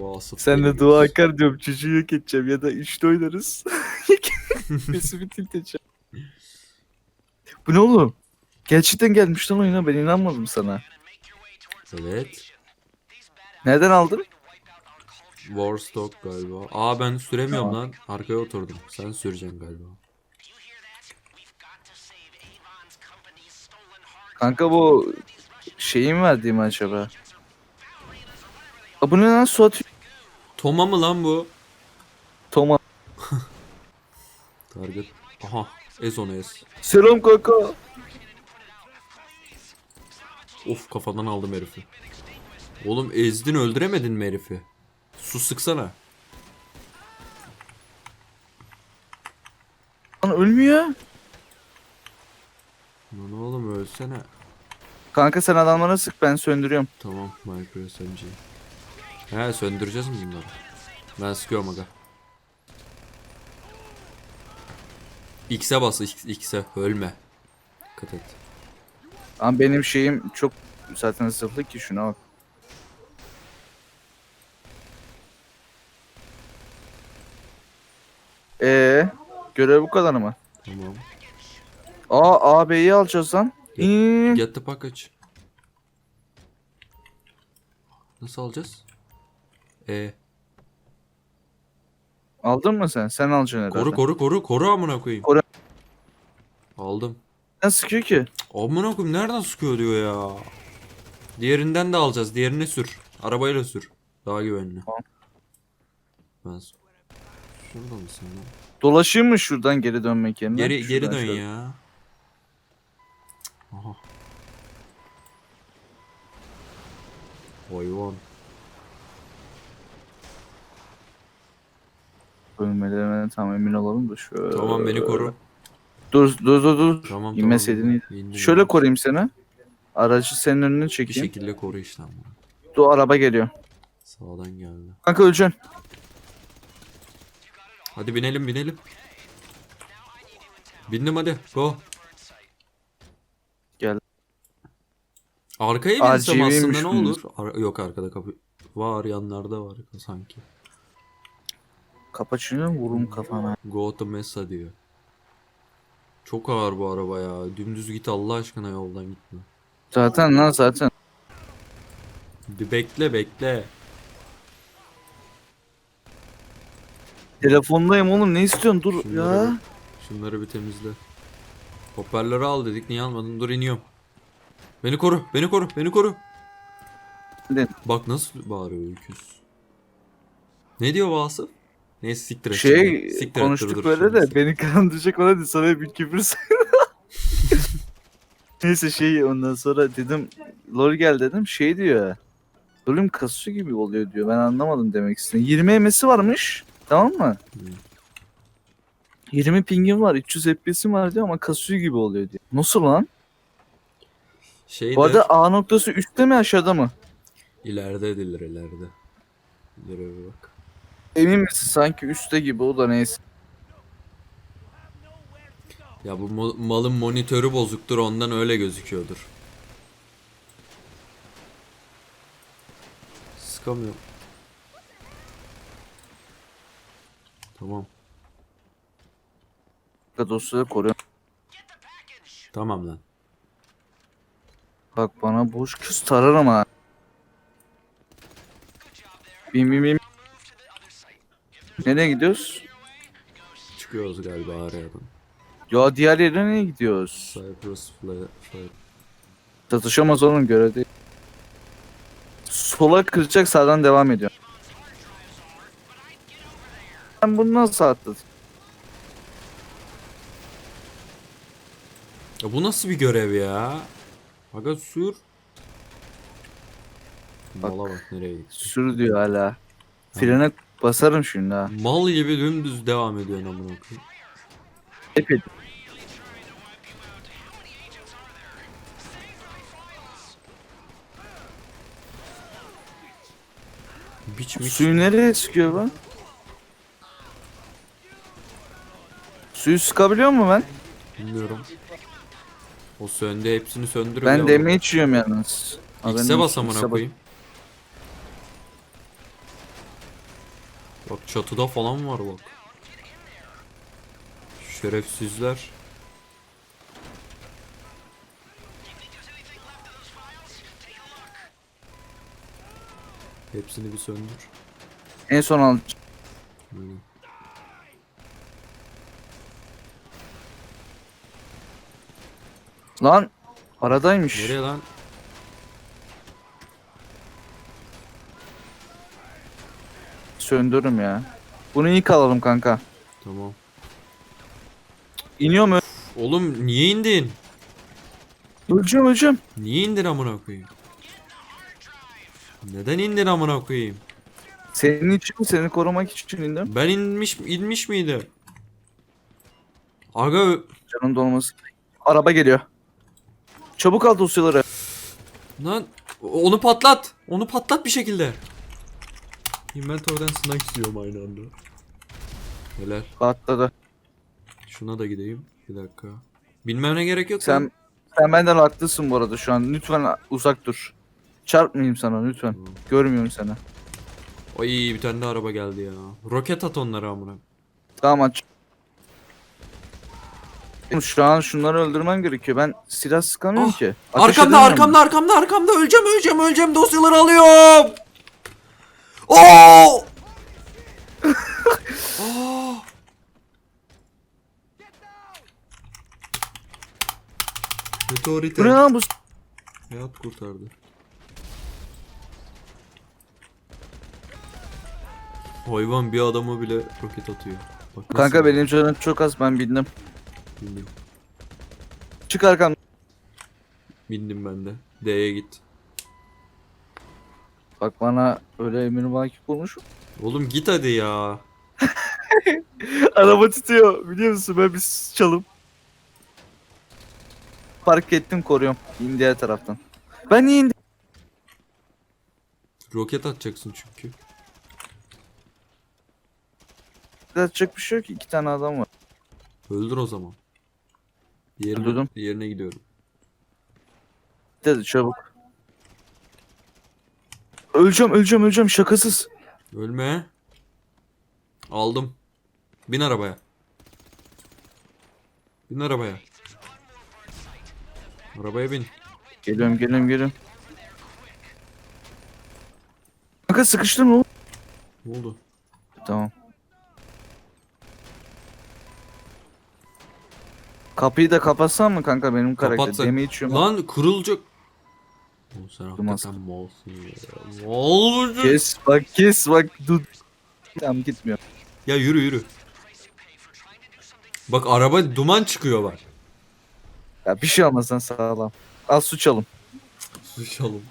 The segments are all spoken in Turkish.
Vasıf Sen de dua akar diyorum çocuğu yok edeceğim ya da üçte oynarız. Birisi tilt edeceğim. Bu ne oğlum? Gerçekten gelmiş lan oyuna ben inanmadım sana. Evet. Nereden aldın? Warstock galiba. Aa ben süremiyorum Tamam. lan. Arkaya oturdum. Sen süreceksin galiba. Kanka bu şeyin verdiği mi acaba? Aa, bu ne lan Suat Toma mı lan bu? Toma. Target. Aha. Ez onu ez. Selam kanka. Of kafadan aldım herifi. Oğlum ezdin öldüremedin mi herifi? Su sıksana. Lan ölmüyor. Lan oğlum ölsene. Kanka sen adamlara sık ben söndürüyorum. Tamam micro SMG. He söndüreceğiz mi bunları? Ben sıkıyorum aga. X'e bas X'e ölme. Dikkat et. Ama benim şeyim çok zaten zırhlı ki şuna bak. Ee, görev bu kadar mı? Tamam. Aa AB'yi alacağız lan. İyi. Get the package. Nasıl alacağız? E Aldın mı sen? Sen alacaksın herhalde. koru koru koru koru amına koyayım. Koru. Aldım. Ne sıkıyor ki? Amına koyayım nereden sıkıyor diyor ya. Diğerinden de alacağız. Diğerini sür. Arabayla sür. Daha güvenli. Tamam. Ben Şurada mısın lan? Dolaşayım mı şuradan geri dönmek yerine? Geri geri Şuradan dön şöyle. ya. Aha. Hayvan. Bölmelerine tam emin olalım da şöyle. Tamam beni koru. Dur dur dur dur. Tamam İnmeseydin tamam. iyiydi. İndim, Şöyle indim. koruyayım seni. Aracı senin önüne Bir çekeyim. şekilde koru işte ama. Dur araba geliyor. Sağdan geldi. Kanka öleceksin. Hadi binelim binelim. Bindim hadi. Go. Gel. Arkaya binsem RGB'ymiş aslında ne bunun. olur? Ar- yok arkada kapı. Var yanlarda var sanki. Kapı açınca vururum kafana. Go to Mesa diyor. Çok ağır bu araba ya. Dümdüz git Allah aşkına yoldan gitme. Zaten lan zaten. Bir bekle bekle. Telefondayım oğlum ne istiyorsun dur Şunları ya. Şunları bir temizle. Hoparlörü al dedik niye almadın? Dur iniyorum. Beni koru, beni koru, beni koru. Ne? Bak nasıl bağırıyor öküz. Ne diyor Vasıf? Neyse siktir et Şey şimdi. Siktir et, konuştuk dur, dur, böyle şimdi de sik- beni kandıracak ona da sana bir küfür. Neyse şey ondan sonra dedim lol gel dedim şey diyor. Lol'üm kasıyor gibi oluyor diyor. Ben anlamadım demek istedim. 20 MS'i varmış. Tamam mı? Hı. 20 pingim var, 300 FPS'im var diyor ama kasıyor gibi oluyor diyor. Nasıl lan? Şey Bu arada A noktası üstte mi aşağıda mı? ileride edilir ileride. İleri bir bak. Emin misin sanki üstte gibi o da neyse. Ya bu mo- malın monitörü bozuktur ondan öyle gözüküyordur. Sıkamıyorum. Tamam. Dosya koruyor. Tamam lan. Bak bana boş kız tararım ha. Bin bin bin. Nereye gidiyoruz? Çıkıyoruz galiba arayadan. Ya diğer yere nereye gidiyoruz? Cypress Fly. Fly. Çatışamaz oğlum görev değil. Sola kıracak sağdan devam ediyor. Ben bunu nasıl atladım? Ya bu nasıl bir görev ya? Aga sür. Bak. Mala bak nereye gitti. Sür diyor hala. Frene basarım şimdi ha. Mal gibi dümdüz devam ediyor amına koyayım. Hep et- Biç miç. Suyu nereye sıkıyor bu? Suyu sıkabiliyor mu ben? Bilmiyorum. O söndü hepsini söndürüyor. Ben ya. damage yiyorum yalnız. X'e bas amına koyayım. Çatıda falan var bak. Şerefsizler. Hepsini bir söndür. En son al. Lan aradaymış. Nereye lan? Söndürürüm ya. Bunu ilk alalım kanka. Tamam. İniyor mu? Oğlum niye indin? Öleceğim öleceğim. Niye indin amına koyayım? Neden indin amına koyayım? Senin için seni korumak için indim. Ben inmiş inmiş miydi? Aga Canın dolması. Araba geliyor. Çabuk al dosyaları. lan onu patlat. Onu patlat bir şekilde. Inventory'den snack istiyorum aynı anda. Helal. Atladı. Şuna da gideyim. Bir dakika. Bilmem ne gerek yok. Sen sen benden haklısın bu arada şu an. Lütfen uzak dur. Çarpmayayım sana lütfen. Tamam. Görmüyorum seni. Ay bir tane de araba geldi ya. Roket at onlara amına. Tamam aç. Şu an şunları öldürmem gerekiyor. Ben silah sıkamıyorum Ah, ki. Ateş Arkamda edemiyorum. arkamda arkamda arkamda öleceğim öleceğim öleceğim dosyaları alıyorum. Oo! Aa! Meteorite Bu ne lan bu? hayat kurtardı. Hayvan bir adamı bile roket atıyor. Bak Kanka benim canım çok az ben bindim. bindim. Çık arkamdan. Bindim ben de. D'ye git. Bak bana öyle emir vakif olmuş. Oğlum git hadi ya. Araba tutuyor biliyor musun ben bir çalım. Park ettim koruyorum. İn diğer taraftan. Ben niye indim? Roket atacaksın çünkü. Atacak bir şey yok ki. iki tane adam var. Öldür o zaman. Yerine, Öldürdüm. yerine gidiyorum. Hadi çabuk. Öleceğim öleceğim öleceğim şakasız. Ölme. Aldım. Bin arabaya. Bin arabaya. Arabaya bin. Geliyorum geliyorum geliyorum. Kanka sıkıştın mı? Ne oldu? Tamam. Kapıyı da kapatsan mı kanka benim karakter? Kapatsak. Deme içiyorum. Lan kırılacak. Oğlum sen hakikaten malsın ya. Mal? Kes bak kes bak dur. Tamam gitmiyor. Ya yürü yürü. Bak araba duman çıkıyor bak. Ya bir şey olmaz lan sağlam. Al su çalım. Suçalım.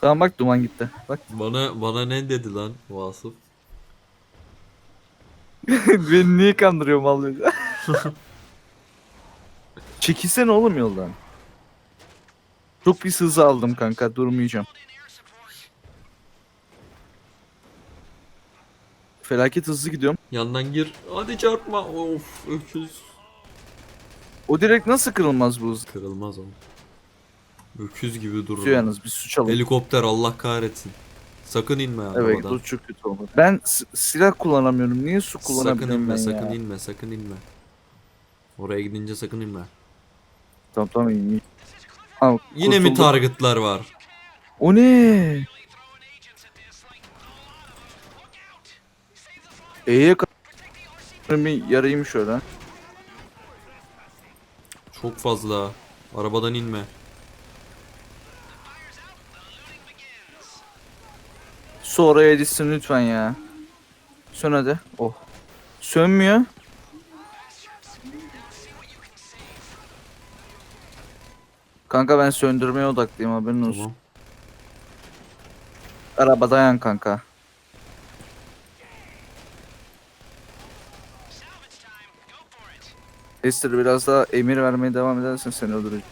Tamam bak duman gitti. Bak. Bana bana ne dedi lan Vasıf? Beni niye kandırıyor mal böyle? Çekilsene oğlum yoldan. Çok bir hızı aldım kanka durmayacağım. Felaket hızlı gidiyorum. Yandan gir. Hadi çarpma. Of öküz. O direkt nasıl kırılmaz bu hız? Kırılmaz oğlum. Öküz gibi durur. Tutuyor yalnız bir su çalın. Helikopter Allah kahretsin. Sakın inme Evet arabadan. bu çok kötü oldu. Ben silah kullanamıyorum. Niye su Sakın inme, ben sakın ya? inme, sakın inme. Oraya gidince sakın inme. Tamam tamam iyi. Tamam, Yine mi kurtulduk. targetlar var? O ne? E'ye ka- bir yarayım şöyle. Çok fazla. Arabadan inme. Su oraya lütfen ya. Sön hadi. Oh. Sönmüyor. Kanka ben söndürmeye odaklıyım haberin olsun. Tamam. Araba dayan kanka. Esther biraz daha emir vermeye devam edersen seni öldüreceğim.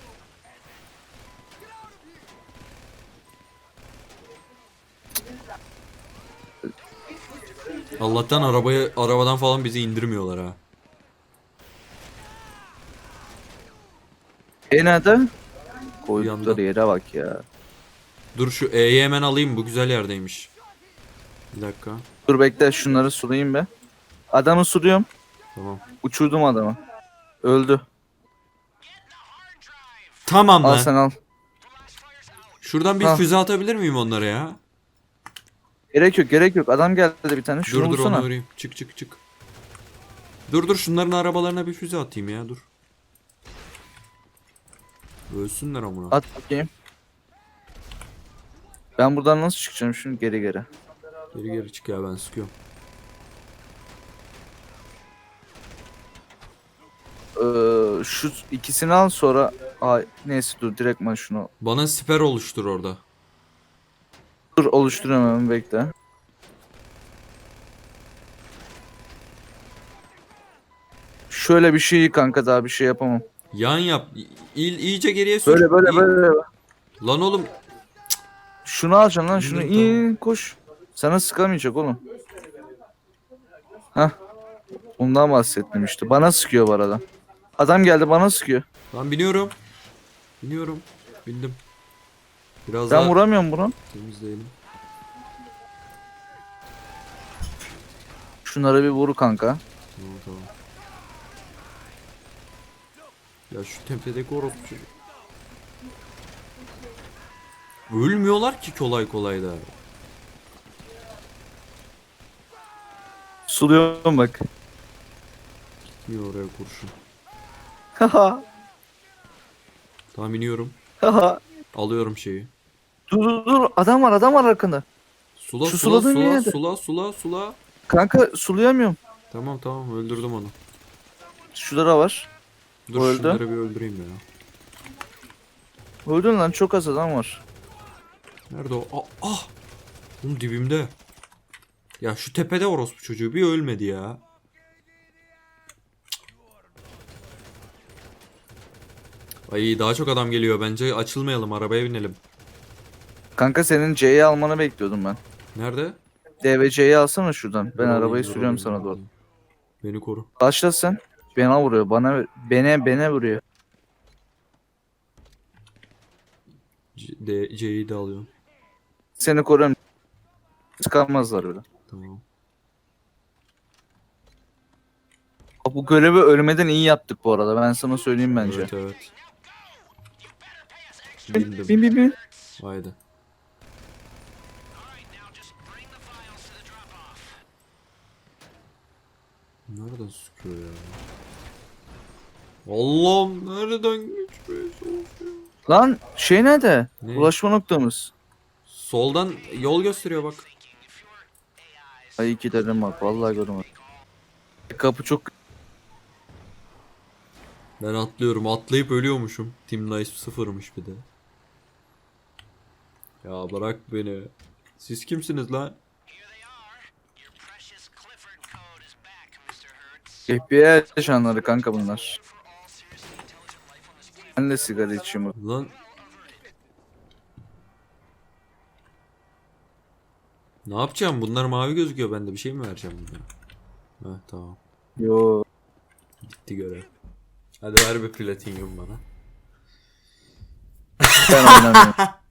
Allah'tan arabaya arabadan falan bizi indirmiyorlar ha. E nerede? Koydukları yere bak ya. Dur şu E'yi hemen alayım bu güzel yerdeymiş. Bir dakika. Dur bekle şunları sulayayım be. Adamı suluyorum. Tamam. Uçurdum adamı. Öldü. Tamam Al lan. sen al. Şuradan bir Ha. füze atabilir miyim onlara ya? Gerek yok gerek yok. Adam geldi bir tane. Şunu dur dur vursana. onu vurayım. Çık çık çık. Dur dur şunların arabalarına bir füze atayım ya dur. Ölsünler amına. At bakayım. Ben buradan nasıl çıkacağım şimdi geri geri. Geri geri çık ya ben sıkıyorum. Ee, şu ikisini al sonra Ay, neyse dur direktman şunu Bana siper oluştur orada. dur oluşturuyorum hemen bekle. Şöyle bir şey kanka daha bir şey yapamam. Yan yap. İl, iyice geriye sür. Böyle böyle İyi- böyle. Lan oğlum Şunu alacaksın lan şunu iyi koş. Sana sıkamayacak oğlum. Hah. Ondan bahsettim işte. Bana sıkıyor bu arada. Adam geldi bana sıkıyor. ben biniyorum. Biniyorum. Bindim. Biraz Ben daha vuramıyorum bunu. temizleyelim. Şunlara bir vur kanka. Tamam tamam. Ya şu tepedeki orospu çocuk. Ölmüyorlar ki kolay kolay da. Suluyorum bak. Gitmiyor oraya kurşun. Haha. Tamam iniyorum. Haha. Alıyorum şeyi. dur dur dur. Adam var adam var arkanda. Sula Şu sula suladığın sula sula sula sula. Kanka sulayamıyorum. Tamam tamam öldürdüm onu. Şurada da var. Dur öldü. şunları bir öldüreyim ya. Öldün lan çok az adam var. Nerede o? Ah! ah! Oğlum dibimde. Ya şu tepede orospu çocuğu bir ölmedi ya. Ay daha çok adam geliyor bence açılmayalım arabaya binelim. Kanka senin C'yi almanı bekliyordum ben. Nerede? DVC'yi alsana şuradan. Ben arabayı sürüyorum sana doğru. Beni koru. Başla sen. Bana vuruyor. Bana bene bene vuruyor. C- D- C'yi de alıyorum. Seni koruyorum. Sıkamazlar öyle. Tamam. Bu görevi ölmeden iyi yaptık bu arada. Ben sana söyleyeyim bence. Evet evet. Bindim. Bin bin bin. Haydi. Nereden sıkıyor ya? Allah'ım nereden geçmeye çalışıyor? Lan şey nerede? Ne? Ulaşma noktamız. Soldan yol gösteriyor bak. Ay iki dedim bak. Vallahi görmedim. Kapı çok Ben atlıyorum. Atlayıp ölüyormuşum. Team Nice sıfırmış bir de. Ya bırak beni. Siz kimsiniz lan? FBI yaşanları kanka bunlar. Ben de sigara içiyorum. Lan. Ne yapacağım? Bunlar mavi gözüküyor. Ben de bir şey mi vereceğim bunlara? Heh tamam. Yo. Gitti görev. Hadi ver bir platinyum bana. Ben oynamıyorum.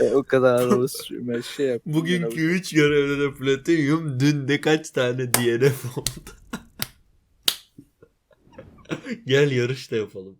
E, o kadar araba sürme şey yap. Bugünkü 3 görevde de platinyum. Dün de kaç tane DNF oldu. Gel yarış da yapalım.